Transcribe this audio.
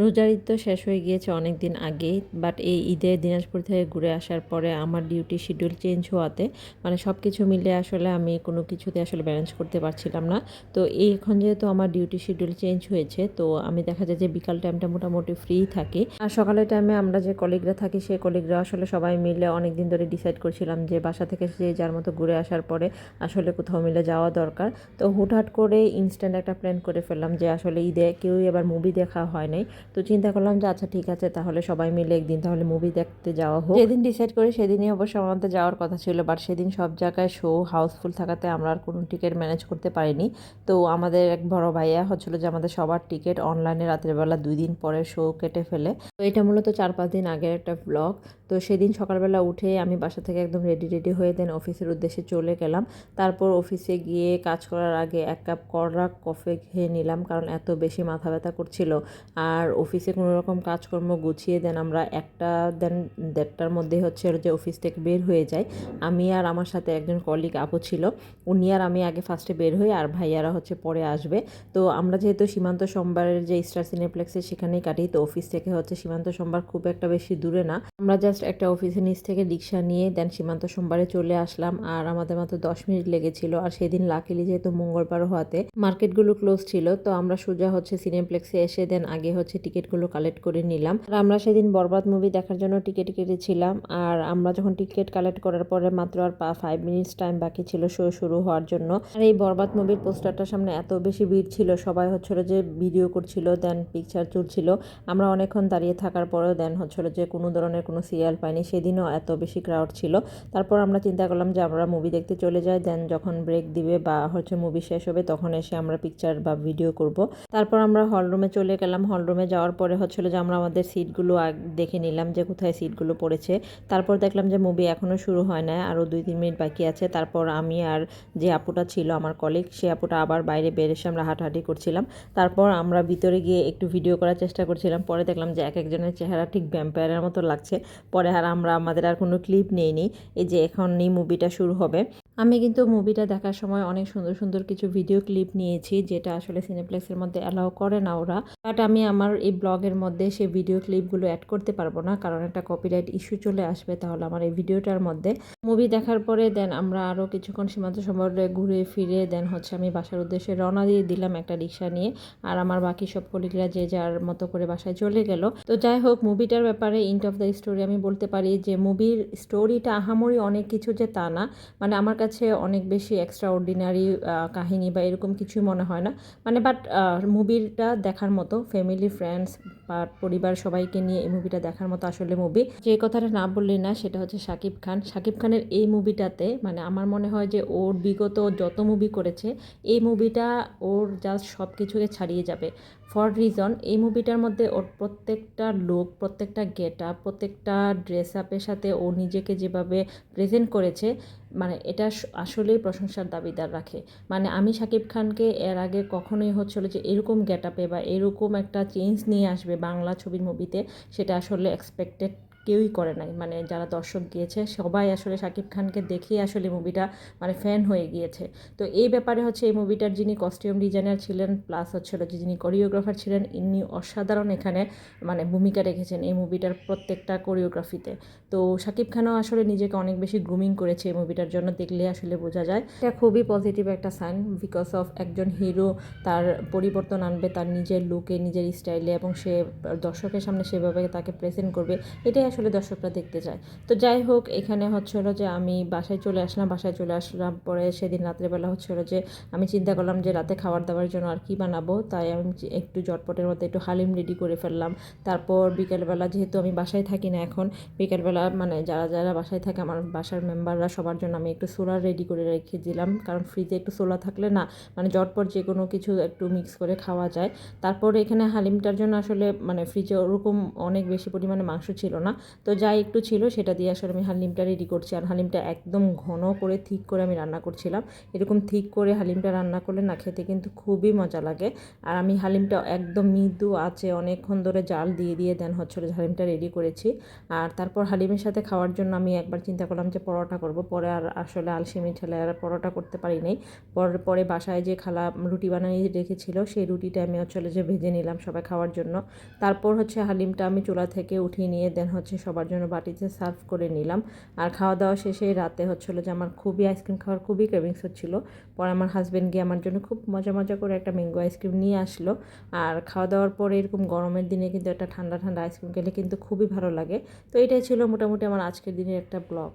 রোজার ঈদ তো শেষ হয়ে গিয়েছে অনেক দিন আগেই বাট এই ঈদে দিনাজপুর থেকে ঘুরে আসার পরে আমার ডিউটি শিডিউল চেঞ্জ হওয়াতে মানে সব কিছু মিলে আসলে আমি কোনো কিছুতে আসলে ব্যালেন্স করতে পারছিলাম না। তো এই এখন যেহেতু আমার ডিউটি শিডিউল চেঞ্জ হয়েছে, তো আমি দেখা যায় যে বিকাল টাইমটা মোটামুটি ফ্রি থাকি। আর সকালের টাইমে আমরা যে কলিগরা থাকি, সেই কলিগরা আসলে সবাই মিলে অনেক দিন ধরে ডিসাইড করছিলাম যে বাসা থেকে যে যার মতো ঘুরে আসার পরে আসলে কোথাও মিলে যাওয়া দরকার। তো হুটহাট করে ইনস্ট্যান্ট একটা প্ল্যান করে ফেললাম যে আসলে ঈদে কেউই এবার মুভি দেখা হয় নাই। তো চিন্তা করলাম যে আচ্ছা ঠিক আছে, তাহলে সবাই মিলে একদিন তাহলে মুভি দেখতে যাওয়া হোক। যেদিন ডিসাইড করি, সেদিনই অবশ্য আমাদের যাওয়ার কথা ছিল বাট সেদিন সব জায়গায় শো হাউসফুল থাকাতে আমরা আর কোনো টিকিট ম্যানেজ করতে পারিনি। তো আমাদের এক বড় ভাইয়া হচ্ছিল যে, আমাদের সবার টিকিট অনলাইনে রাতের বেলা দুই দিন পরে শো কেটে ফেলে। তো এটা মূলত চার পাঁচ দিন আগের একটা ব্লগ তো সেদিন সকালবেলা উঠে আমি বাসা থেকে একদম রেডি রেডি হয়ে দেন অফিসের উদ্দেশ্যে চলে গেলাম। তারপর অফিসে গিয়ে কাজ করার আগে এক কাপ কড়া কফি খেয়ে নিলাম, কারণ এত বেশি মাথা ব্যথা করছিল। আর অফিসে কোনো রকম কাজকর্ম গুছিয়ে দেন আমরা, একটা দেন দেড়টার মধ্যে হচ্ছে যে অফিস থেকে বের হয়ে যাই আমি আর আমার সাথে একজন কলিগ আপু ছিল, উনি আর আমি আগে ফার্স্টে বের হই আর ভাইয়ারা হচ্ছে পরে আসবে। তো আমরা যেহেতু সীমান্ত সোমবারের যে স্টার সিনেপ্লেক্সে সেখানেই কাটি, তো অফিস থেকে হচ্ছে সীমান্ত সোমবার খুব একটা বেশি দূরে না। আমরা জাস্ট একটা অফিসের নিচ থেকে রিক্সা নিয়ে দেন সীমান্ত সোমবারে চলে আসলাম আর আমাদের মাত্র দশ মিনিট লেগেছিল আর সেদিন লাকিলি যেহেতু মঙ্গলবার হওয়াতে মার্কেটগুলো ক্লোজ ছিল, তো আমরা সোজা হচ্ছে সিনেপ্লেক্সে এসে দেন আগে হচ্ছে টিকিটগুলো কালেক্ট করে নিলাম। আর আমরা সেদিন বরবাদ মুভি দেখার জন্য টিকিট কেটেছিলাম। আর আমরা যখন টিকিট কালেক্ট করার পরে মাত্র আর ফাইভ মিনিটস টাইম বাকি ছিল শো শুরু হওয়ার জন্য। আর এই বরবাদ মুভির পোস্টারটার সামনে এত বেশি ভিড় ছিল, সবাই হচ্ছিল যে ভিডিও করছিল দেন পিকচার তুলছিল। আমরা অনেকক্ষণ দাঁড়িয়ে থাকার পরেও দেন হচ্ছিল যে কোনো ধরনের কোনো সিরিয়াল পাইনি। সেদিনও এত বেশি ক্রাউড ছিল। তারপর আমরা চিন্তা করলাম যে আমরা মুভি দেখতে চলে যাই দেন যখন ব্রেক দিবে বা হচ্ছে মুভি শেষ হবে, তখন এসে আমরা পিকচার বা ভিডিও করব। তারপর আমরা হল রুমে চলে গেলাম। হল রুমে যাওয়ার পরে হচ্ছিল যে আমরা আমাদের সিটগুলো দেখে নিলাম যে কোথায় সিটগুলো পড়েছে। তারপর দেখলাম যে মুভি এখনও শুরু হয় না আরও দুই তিন মিনিট বাকি আছে। তারপর আমি আর যে আপুটা ছিল, আমার কলিগ সে আপুটা আবার বাইরে বের এসে আমরা হাঁটাহাঁটি করছিলাম। তারপর আমরা ভিতরে গিয়ে একটু ভিডিও করার চেষ্টা করছিলাম। পরে দেখলাম যে এক একজনের চেহারা ঠিক ভ্যাম্পায়ারের মতো লাগছে। পরে আর আমরা, আমাদের আর কোনো ক্লিপ নেইনি। এই যে এখনই মুভিটা শুরু হবে। আমি কিন্তু মুভিটা দেখার সময় অনেক সুন্দর সুন্দর কিছু ভিডিও ক্লিপ নিয়েছি, যেটা আসলে সিনেপ্লেক্সের মধ্যে অ্যালাউ করে না ওরা। বাট আমি আমার এই ব্লগের মধ্যে সেই ভিডিও ক্লিপগুলো অ্যাড করতে পারব না, কারণ একটা কপিরাইট ইস্যু চলে আসবে, তাহলে আমার এই ভিডিওটার মধ্যে। মুভি দেখার পরে দেন আমরা আরও কিছুক্ষণ সীমান্ত সম্বরে ঘুরে ফিরে দেন হচ্ছে আমি বাসার উদ্দেশ্যে রওনা দিয়ে দিলাম একটা রিক্সা নিয়ে, আর আমার বাকি সব কলিগরা যে যার মতো করে বাসায় চলে গেল। তো যাই হোক মুভিটার ব্যাপারে ইন্ট অফ দ্য স্টোরি আমি বলতে পারি যে মুভির স্টোরিটা আহামরি অনেক কিছু যে তা না। মানে আমার কাছে অনেক বেশি এক্সট্রা অর্ডিনারি কাহিনী বা এরকম কিছুই মনে হয় না। মানে বাট মুভিটা দেখার মতো ফ্যামিলি ফ্রেন্ডস বা পরিবার সবাইকে নিয়ে এই মুভিটা দেখার মতো আসলে মুভি যে কথাটা না বললি না, সেটা হচ্ছে শাকিব খান। শাকিব খানের এই মুভিটাতে মানে আমার মনে হয় যে ওর বিগত যত মুভি করেছে, এই মুভিটা ওর জাস্ট সব কিছুকে ছাড়িয়ে যাবে। ফর রিজন এই মুভিটার মধ্যে ওর প্রত্যেকটা লুক প্রত্যেকটা গেট আপ প্রত্যেকটা ড্রেস আপের সাথে ও নিজেকে যেভাবে প্রেজেন্ট করেছে মানে এটা আসলেই প্রশংসার দাবিদার রাখে। মানে আমি শাকিব খানকে এর আগে কখনোই হচ্ছিল যে এরকম গেট আপে বা এরকম একটা চেঞ্জ নিয়ে আসবে বাংলা ছবির মুভিতে সেটা আসলে এক্সপেক্টেড কেউই করে নাই। মানে যারা দর্শক গিয়েছে সবাই আসলে শাকিব খানকে দেখেই আসলে মুভিটা মানে ফ্যান হয়ে গিয়েছে। তো এই ব্যাপারে হচ্ছে এই মুভিটার যিনি কস্টিউম ডিজাইনার ছিলেন প্লাস হচ্ছিল যে যিনি কোরিওগ্রাফার ছিলেন, ইনি অসাধারণ এখানে মানে ভূমিকা রেখেছেন এই মুভিটার প্রত্যেকটা কোরিওগ্রাফিতে তো শাকিব খানও আসলে নিজেকে অনেক বেশি গ্রুমিং করেছে এই মুভিটার জন্য, দেখলে আসলে বোঝা যায়। এটা খুবই পজিটিভ একটা সাইন বিকজ অফ একজন হিরো তার পরিবর্তন আনবে, তার নিজের লুকে নিজের স্টাইলে এবং সে দর্শকের সামনে সেভাবে তাকে প্রেজেন্ট করবে। এটাই আসলে দর্শকরা দেখতে চায়। তো যাই হোক, এখানে হচ্ছিল যে আমি বাসায় চলে আসলাম, বাসায় চলে আসলাম, পরে সেদিন রাত্রেবেলা হচ্ছিল যে আমি চিন্তা করলাম যে রাতে খাবার দাবার জন্য আর কি বানাবো, তাই আমি একটু জটপটের মধ্যে একটু হালিম রেডি করে ফেললাম। তারপর বিকেলবেলা যেহেতু আমি বাসায় থাকি না এখন, বিকেলবেলা মানে যারা যারা বাসায় থাকে, আমার বাসার মেম্বাররা সবার জন্য আমি একটু সোলার রেডি করে রেখে দিলাম, কারণ ফ্রিজে একটু সোলা থাকলে না মানে জটপট যে কোনো কিছু একটু মিক্স করে খাওয়া যায়। তারপর এখানে হালিমটার জন্য আসলে মানে ফ্রিজে ওরকম অনেক বেশি পরিমাণে মাংস ছিল না তো যাই একটু ছিল, সেটা দিয়ে আসলে আমি হালিমটা রেডি করছি। আর হালিমটা একদম ঘন করে ঠিক করে আমি রান্না করছিলাম। এরকম ঠিক করে হালিমটা রান্না করলে না খেতে কিন্তু খুবই মজা লাগে। আর আমি হালিমটা একদম মৃদু আছে অনেকক্ষণ ধরে জাল দিয়ে দিয়ে দেন হচ্ছিল হালিমটা রেডি করেছি। আর তারপর হালিমের সাথে খাওয়ার জন্য আমি একবার চিন্তা করলাম যে পরোটা করব। পরে আর আসলে আলসেমি ঠেলে আর পরোটা করতে পারি নাই। পরে পরে বাসায় যে খালা রুটি বানিয়ে রেখেছিল, সেই রুটিটা আমি হচ্ছে যে ভেজে নিলাম সবাই খাওয়ার জন্য। তারপর হচ্ছে হালিমটা আমি চুলা থেকে উঠিয়ে নিয়ে দেন হচ্ছে সবার জন্য বাটিতে সার্ভ করে নিলাম। আর খাওয়া দাওয়া শেষে রাতে হচ্ছিল যে আমার খুবই আইসক্রিম খাওয়ার খুবই ক্রেভিংস হচ্ছিল। পরে আমার হাজব্যান্ড গিয়ে আমার জন্য খুব মজা মজা করে একটা ম্যাঙ্গো আইসক্রিম নিয়ে আসলো। আর খাওয়া দাওয়ার পরে এরকম গরমের দিনে কিন্তু একটা ঠান্ডা ঠান্ডা আইসক্রিম খেলে কিন্তু খুবই ভালো লাগে। তো এটাই ছিল মোটামুটি আমার আজকের দিনের একটা ব্লগ।